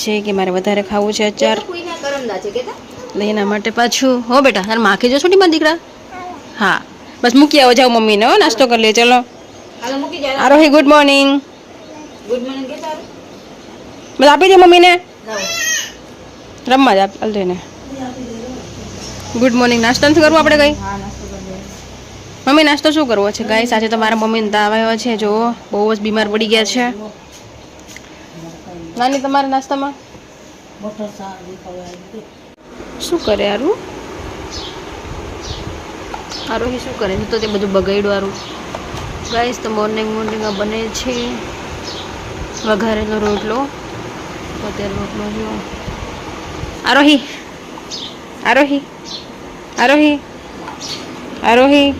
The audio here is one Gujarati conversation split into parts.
છે કે મારે વધારે ખાવું છે અચાર એટલે એના માટે પાછું હો બેટા તારે માખી જો ને દીકરા? હા. બસ મૂકી આવો જાઓ મમ્મીને હો નાસ્તો કરી લે ચલો. આરો હે Aarohi good morning. Good morning બસ આપી દે મમ્મીને. રમવા જ આપ ને ગુડ મોર્નિંગ નાસ્તો નથી કરવું આપણે કઈ? મમ્મી નાસ્તો શું કરવો છે? ગાય સાથે તો મારા મમ્મીને તાવ આવ્યો છે જો બહુ જ બીમાર પડી ગયા છે. નાની તમારા નાસ્તામાં? બટર શું કરે આરું? આરોહી શું કરે? છે તો તે બધું બગાડ્યું આરું. ગાઈસ તો મોર્નિંગ મોર્નિંગમાં બને છે. વઘારેલો રોટલો. તો તે રોટલો જો Aarohi. Aarohi. Aarohi. Aarohi.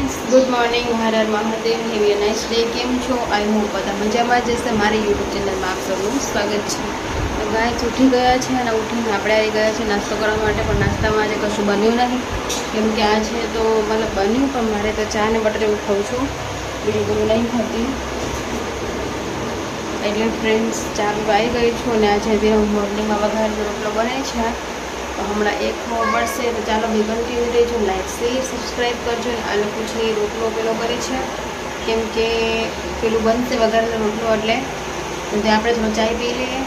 Friends good morning Har Har Mahadev have a nice day કેમ છો આઈ હું બધા મજામાં જશે મારી યુટ્યુબ ચેનલમાં આપ સૌનું સ્વાગત છે. ગાય ઉઠી ગયા છે અને ઉઠીને આપણે આવી ગયા છે નાસ્તો કરવા માટે, પણ નાસ્તામાં આજે કશું બન્યું નથી કેમ કે આ છે તો મતલબ બન્યું, પણ મારે તો ચા ને બટર એવું ખાઉં છું. બીજું બધું નહીં ખાતી એટલે ફ્રેન્ડ્સ ચા પીવા આવી ગઈ છું અને આજે હું મોર્નિંગમાં વઘારેલો રોટલો બને છે. હમણાં એક મળશે તો ચાલો બી કન્ટિન્યુ રહેજો લાઈક શેર સબસ્ક્રાઈબ કરજો. અને આ લોકો રોટલો પેલો કરે છે. કેમ કે પેલું બનશે વગરનો રોટલો એટલે. તો આપણે થોડો ચાય પી લઈએ.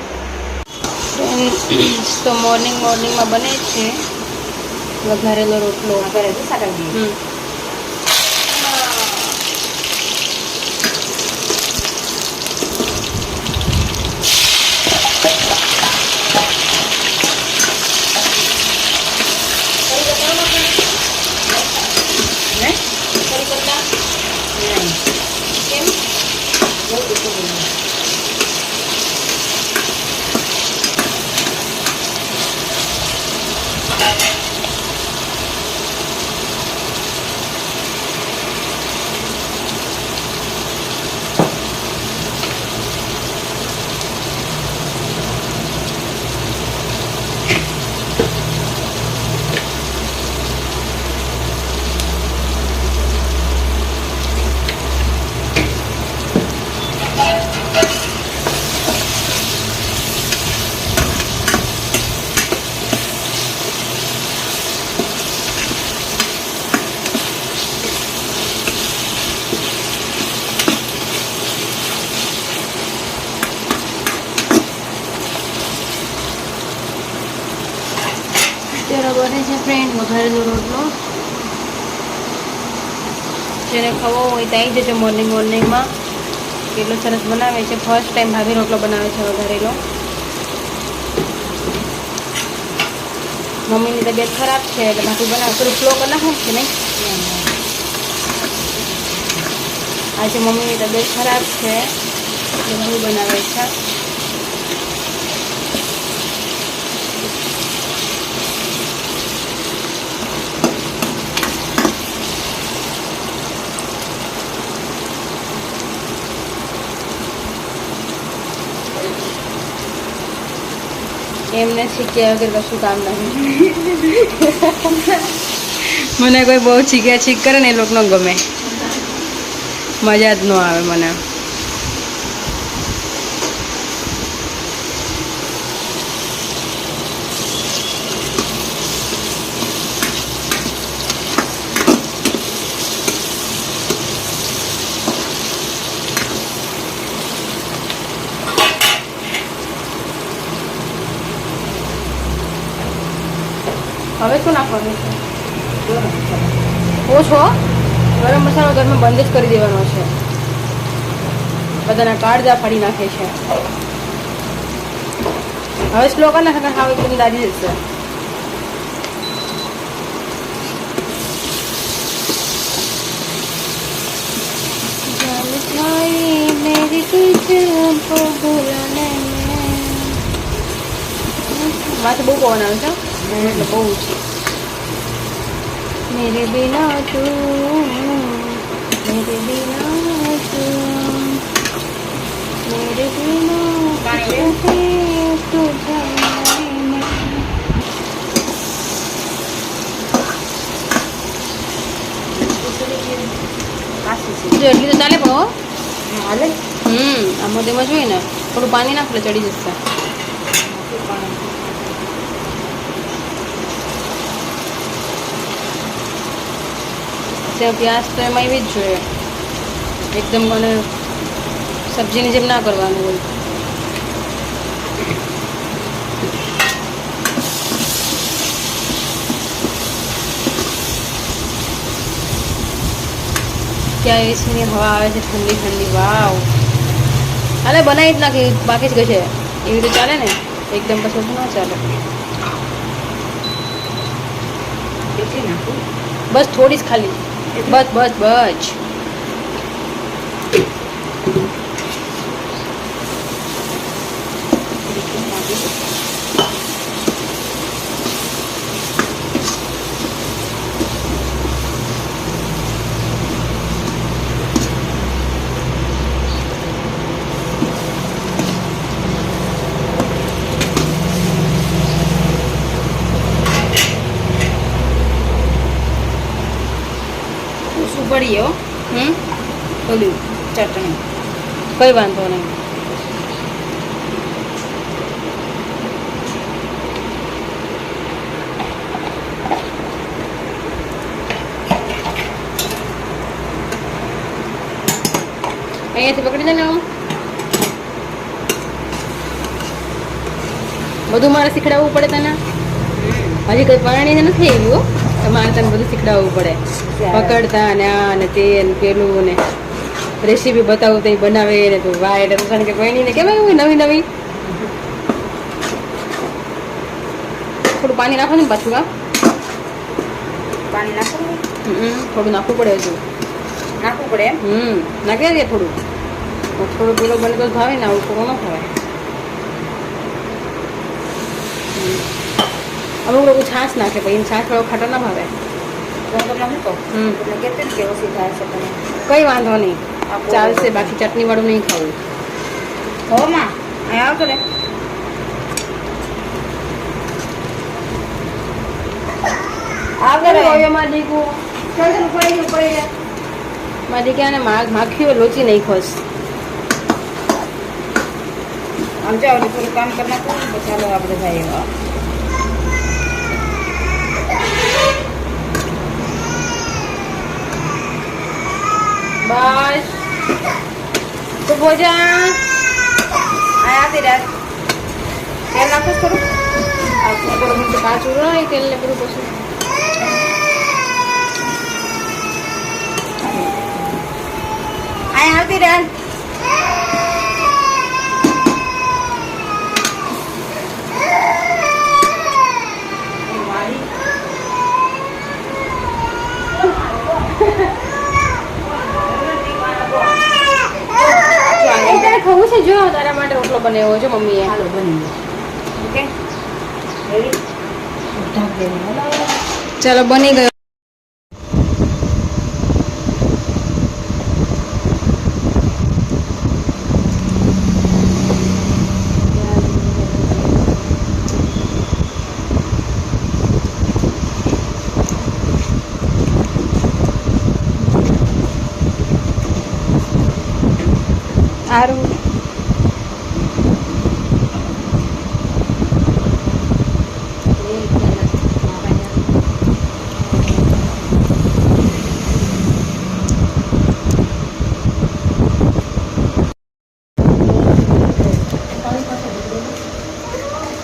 તો મોર્નિંગ મોર્નિંગમાં બને છે. વઘારેલો રોટલો. વઘારે તો બને છે ફ્રેન્ડ વઘારેલો રોટલો. જેને ખાવો હોય ત્યાં આવી જજો મોર્નિંગ મોર્નિંગમાં કેટલો સરસ બનાવે છે. ફર્સ્ટ ટાઈમ ભાભી રોટલો બનાવે છે વઘારેલો મમ્મીની તબિયત ખરાબ છે એટલે ભાભી બનાવે ફ્લો કરી નાખો કે નહીં? આજે મમ્મીની તબિયત ખરાબ છે. એટલે મમ્મી બનાવે છે. એમને શીખ્યા વગર કશું કામ નહીં મને કોઈ બહુ ચીક્યા ચીક કરે ને એ લોકોનો ગમે. મજા જ ન આવે મને હવે શું નાખવાનું છે ઓછો ગરમ મસાલો ઘરમાં બંધ જ કરી દેવાનો છે. બધાના કાળજા ફાડી નાખે છે. હવે સ્લો કરી નાખે ખાવ એકદમ દાજી જશે. વાત બહુ પવન આવે છે એટલે બહુ ઓછી. મેરે બિના તું મેરે બિના તું મેરે બિના પાણી તું જાને કાશી છે જો એટલી તો ચાલે પણ હો. હાલે હમ આ મોદેમાં જોઈએ ને થોડું પાણી નાખ એટલે ચડી જશે નાખી પાણી. ત્યાં પ્યાસ તો એમાં એવી જ જોઈએ. એકદમ મને સબ્જીની જેમ ના કરવાનું હોય. ક્યાં એસીની હવા આવે છે? ઠંડી ઠંડી. વાવ. અરે બનાવી જ નાખી. બાકી જ છે. એવી રીતે ચાલે ને? એકદમ પછી ના ચાલે. બસ થોડી જ ખાલી. બસ બસ બસ કેટલી નાખી? હો હમ? ઓલું ચટણી. કઈ વાંધો નહીં. અહીંયાથી પકડી દે ને બધું મારે શીખડાવવું પડે તને? હજી કઈ પરણી નથી આવ્યું તો મારે તને બધું શીખડાવવું પડે. પકડતા ને આ ને તે ને પેલું ને રેસીપી બતાવું તો ઈ બનાવે ને તું વાય એટલે કારણ કે બની ને કેમ આવ્યું નવી નવી. થોડું પાણી નાખો ને પાછું આ પાણી નાખો હમ, થોડું નાખવું પડે હજુ. નાખવું પડે હમ નાખી દે થોડું. થોડું પેલો બને તો ભાવે ને આવું થોડું ન હમ. અમુક લોકો છાશ નાખે પછી એમ છાશ વાળો ખાટા ના ભાવે. કઈ વાંધો નહીં. ચાલશે બાકી ચટણી વાળું નહીં ખાવું. હો માં આવતો રે મારી ક્યાં ને માખીઓ લોચી નહીં ખોશ. આમ જાઓ થોડું કામ કરી નાખો ચાલો આપણે જઈએ હો. બસ તો ભોજા અહીંયા આવતી રાત તેલ નાખો છો થોડું થોડું બધું કાચું રહે તેલ ને બધું પછી અહીંયા આવતી રાત એ તારે ખાવું છે જો તારા માટે રોટલો બનાવ્યો છે મમ્મીએ. હાલો બની ઓકે? ચાલો બની ગયો. સારું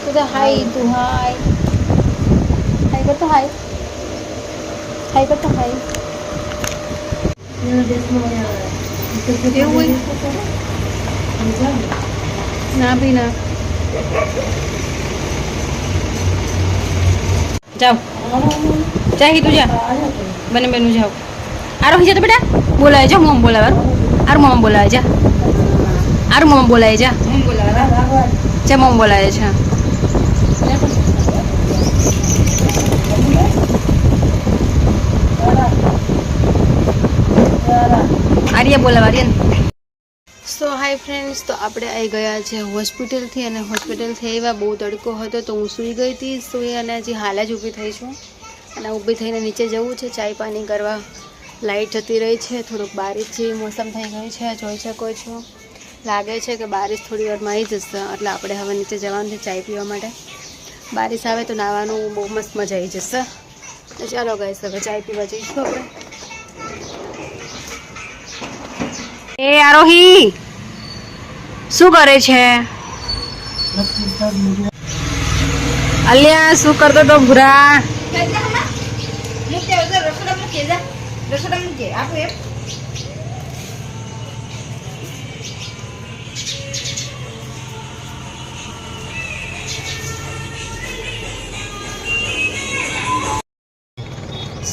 તું તો હાય તું હાય હાય કરતો હાય હાય કરતો હાય એવું હોય ના બી ના જાઓ જા તું જા બને બેનું જાઓ આરો હી જા તો બેટા બોલાય જા મોમ બોલાવે આરું મોમ બોલાવે જા આરું મોમ બોલાય જા હું બોલાવા જા મોમ બોલાય છે આર્યા બોલાવ, આર્યન. સો હાય ફ્રેન્ડ્સ, તો આપણે આવી ગયા છે હોસ્પિટલથી અને હોસ્પિટલથી એવા બહુ તડકો હતો તો હું સૂઈ ગઈ હતી. સૂઈ અને હજી હાલ જ ઊભી થઈ છું. અને ઊભી થઈને નીચે જવું છે, ચાય પાણી કરવા. લાઇટ જતી રહી છે, થોડુંક બારીશ જેવી મોસમ થઈ ગઈ છે, જોઈ શકો છો. લાગે છે કે બારિશ થોડી વારમાં આવી જશે, એટલે આપણે હવે નીચે જવાનું છે ચાય પીવા માટે. બારિશ આવે તો નાહવાનું બહુ મસ્ત મજા આવી જશે. તો ચાલો ગાઈસ હવે ચાય પીવા જઈશું આપણે. એ આરોહી શું કરે છે? અલ્યા શું કરતો તો ભૂરા?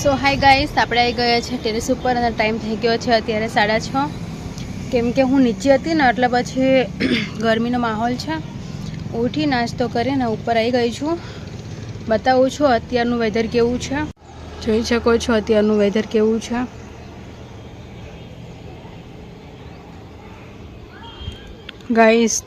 સો હાય ગાઈસ, આપણે આવી ગયા છે ટેરેસ ઉપર અને ટાઈમ થઈ ગયો છે અત્યારે સાડા છ. કેમ કે હું નીચે હતી ને, એટલે પછી ગરમીનો માહોલ છે. ઉઠી નાસ્તો કરીને ઉપર આવી ગઈ છું. બતાવું છું અત્યારનું વેધર કેવું છે. જોઈ શકો છો અત્યારનું વેધર કેવું છે. ગાઈસ